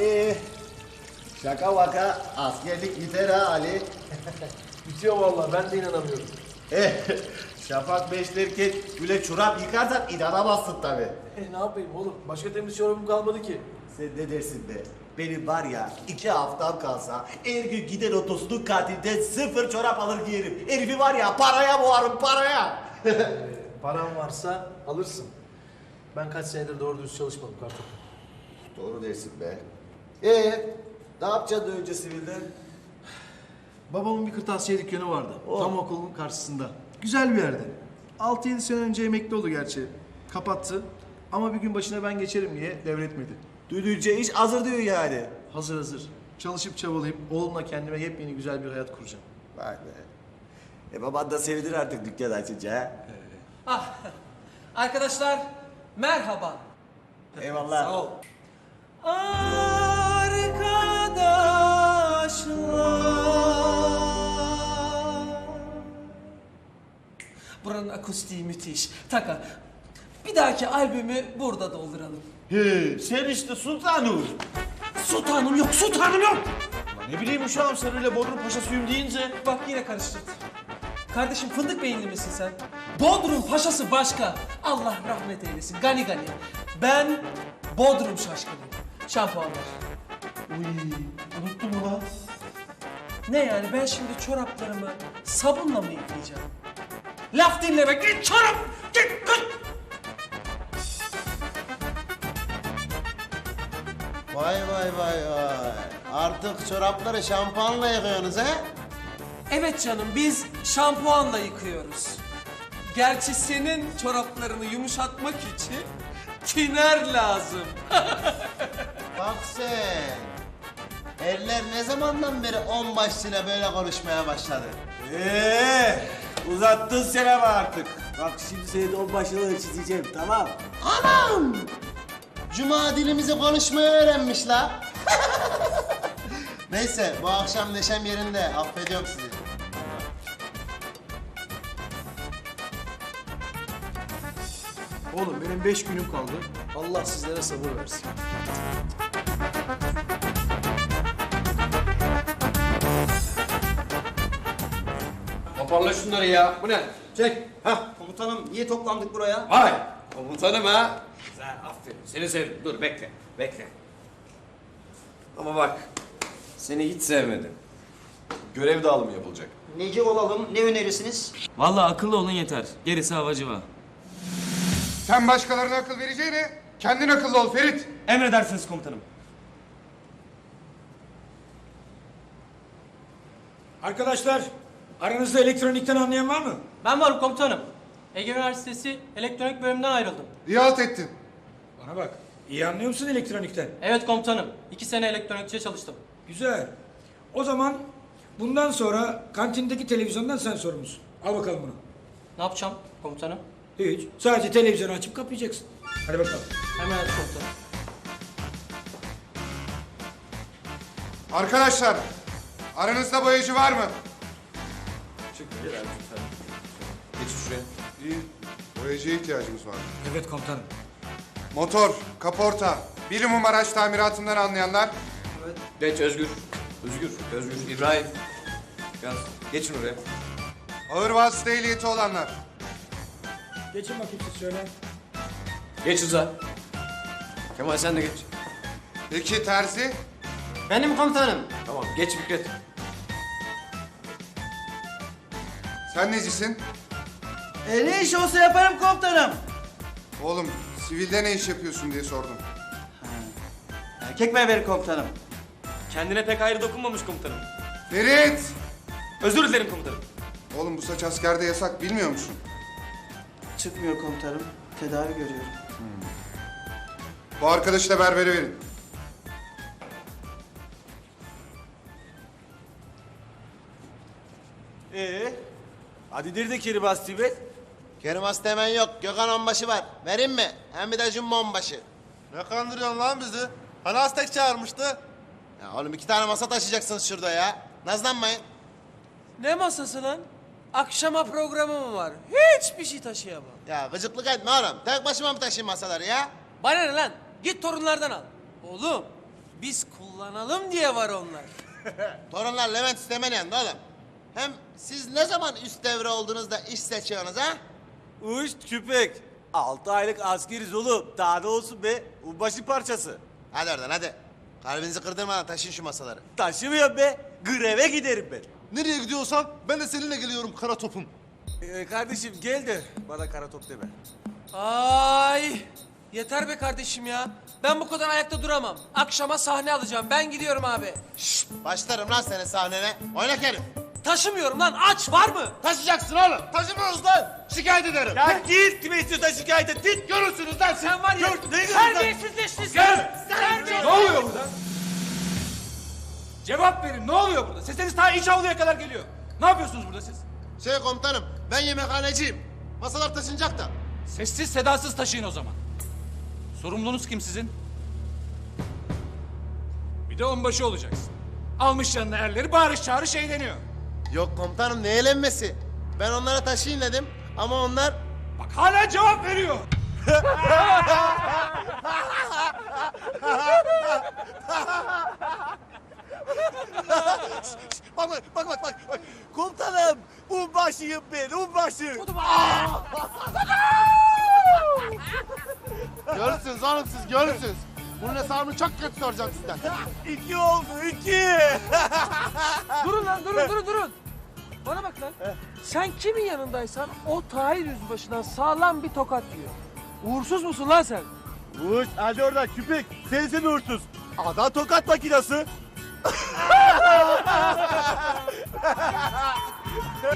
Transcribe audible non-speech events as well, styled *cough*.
Ee, şaka vaka askerlik biter ha Ali. *laughs* Bitiyor vallahi ben de inanamıyorum. Eh, *laughs* şafak beşlerken böyle çorap yıkarsan inanamazsın tabii. E ne yapayım oğlum? Başka temiz çorabım kalmadı ki. Sen ne dersin be? Benim var ya iki haftam kalsa her gün gider otosunun kantinden sıfır çorap alır giyerim. Herifi var ya paraya boğarım paraya. *laughs* E, paran varsa alırsın. Ben kaç senedir doğru düz çalışmadım kartopu. Doğru dersin be. Ee, ne yapacaksın önce sivilden? Babamın bir kırtasiye dükkanı vardı. Oh. Tam okulun karşısında. Güzel bir yerde. 6-7 sene önce emekli oldu gerçi. Kapattı. Ama bir gün başına ben geçerim diye devretmedi. Duyduğunca iş hazır diyor yani. Hazır hazır. Çalışıp çabalayıp oğlumla kendime yepyeni güzel bir hayat kuracağım. Vay be. E baban da sevinir artık dükkan açınca ha. Ah, arkadaşlar merhaba. Eyvallah. Sağ ol. Akustiği müthiş. Taka. Bir dahaki albümü burada dolduralım. He, sen işte sultanım. Sultanım yok, sultanım yok. Ne bileyim uşağım sen öyle Bodrum Paşa suyum deyince. Bak yine karıştırdın. Kardeşim fındık beyinli misin sen? Bodrum paşası başka. Allah rahmet eylesin. Gani gani. Ben Bodrum şaşkınıyım. Şampuan ver. Uy, unuttum ulan. Ne yani ben şimdi çoraplarımı sabunla mı yıkayacağım? Laf dinleme. Git çorap. Git git. Vay vay vay vay. Artık çorapları şampuanla yıkıyorsunuz he? Evet canım biz şampuanla yıkıyoruz. Gerçi senin çoraplarını yumuşatmak için tiner lazım. *laughs* Bak sen. Eller ne zamandan beri on başlığıyla böyle konuşmaya başladı? Ee, uzattın sen ama artık. Bak şimdi seni de on başına çizeceğim tamam. Anam! Cuma dilimizi konuşmayı öğrenmiş la. *laughs* Neyse bu akşam neşem yerinde. Affediyorum sizi. Oğlum benim beş günüm kaldı. Allah sizlere sabır versin. Toparla şunları ya. Bu ne? Çek. Hah komutanım niye toplandık buraya? Vay. Komutanım ha. Güzel aferin. Seni sevdim. Dur bekle. Bekle. Ama bak. Seni hiç sevmedim. Görev dağılımı yapılacak. Neci olalım, ne önerirsiniz? Vallahi akıllı olun yeter. Gerisi havacıva. Sen başkalarına akıl vereceğine kendin akıllı ol Ferit. Emredersiniz komutanım. Arkadaşlar, aranızda elektronikten anlayan var mı? Ben varım komutanım. Ege Üniversitesi elektronik bölümünden ayrıldım. İyi halt ettin. Bana bak, iyi anlıyor musun elektronikten? Evet komutanım. İki sene elektronikçiye çalıştım. Güzel. O zaman bundan sonra kantindeki televizyondan sen sorumlusun. Al bakalım bunu. Ne yapacağım komutanım? Hiç. Sadece televizyonu açıp kapayacaksın. Hadi bakalım. Hemen komutanım. Arkadaşlar, aranızda boyacı var mı? Geç şuraya. İyi. Boyacıya ihtiyacımız var. Evet komutanım. Motor, kaporta, birimum araç tamiratından anlayanlar. Geç Özgür. Özgür, Özgür, İbrahim. Yaz. Geçin oraya. Ağır vasıta ehliyeti olanlar. Geçin bakayım siz şöyle. Geç Rıza. Kemal sen de geç. Peki terzi? Benim komutanım. Tamam geç Fikret. Sen necisin? E, ne iş olsa yaparım komutanım. Oğlum, sivilde ne iş yapıyorsun diye sordum. Erkek berberi komutanım. Kendine pek ayrı dokunmamış komutanım. Ferit! Özür dilerim komutanım. Oğlum bu saç askerde yasak bilmiyor musun? Çıkmıyor komutanım. Tedavi görüyorum. Bu arkadaşı da berbere verin. Hadi nerede Kiribas Tibet? Kerim hemen yok. Gökhan onbaşı var. Vereyim mi? Hem bir de jumbo onbaşı. Ne kandırıyorsun lan bizi? Hani Aztek çağırmıştı. Ya oğlum iki tane masa taşıyacaksınız şurada ya. Nazlanmayın. Ne masası lan? Akşama programım var. Hiçbir şey taşıyamam. Ya gıcıklık etme oğlum. Tek başıma mı taşıyayım masaları ya? Bana ne lan? Git torunlardan al. Oğlum Biz kullanalım diye var onlar. *laughs* Torunlar Levent istemeyen de oğlum. Hem siz ne zaman üst devre olduğunuzda iş seçiyorsunuz ha? Uş küpek. Altı aylık askeriz oğlum. Daha ne olsun be? Başı parçası. Hadi oradan hadi. Kalbinizi kırdırmadan taşıyın şu masaları. Taşımıyorum be. Greve giderim ben. Nereye gidiyorsan ben de seninle geliyorum kara topum. Ee, kardeşim gel de bana kara top deme. Ay! Yeter be kardeşim ya. Ben bu kadar ayakta duramam. Akşama sahne alacağım. Ben gidiyorum abi. Başlarım lan senin sahnene. Oyna Kerim. Taşımıyorum lan. Aç var mı? Taşıyacaksın oğlum. Taşımıyoruz lan. Şikayet ederim. Ya git kime istiyorsan şikayet et. Git. Görürsünüz lan. Sen var ya. Gör, ne? Terbiyesizleştin sen. Terbiyesiz. Ne oluyor burada? Cevap verin. Ne oluyor burada? Sesiniz ta iç avluya kadar geliyor. Ne yapıyorsunuz burada siz? Şey komutanım ben yemekhaneciyim. Masalar taşınacak da. Sessiz sedasız taşıyın o zaman. Sorumlunuz kim sizin? Bir de onbaşı olacaksın. Almış yanına erleri bağırış çağırış eğleniyor. Yok komutanım ne eğlenmesi. Ben onlara taşıyın dedim ama onlar... Bak hala cevap veriyor. Bak bak bak bak bak. Komutanım. Unbaşıyım ben. Unbaşı. Görürsünüz oğlum siz görürsünüz. Bunun hesabını çok kötü soracağım sizden. İki oldu iki. *laughs* Durun lan durun durun durun. Bana bak lan. Sen kimin yanındaysan o Tahir Yüzbaşı'dan sağlam bir tokat yiyor. Uğursuz musun lan sen? Uş hadi oradan küpek. Sensin uğursuz. Adam tokat makinası. *laughs* *laughs*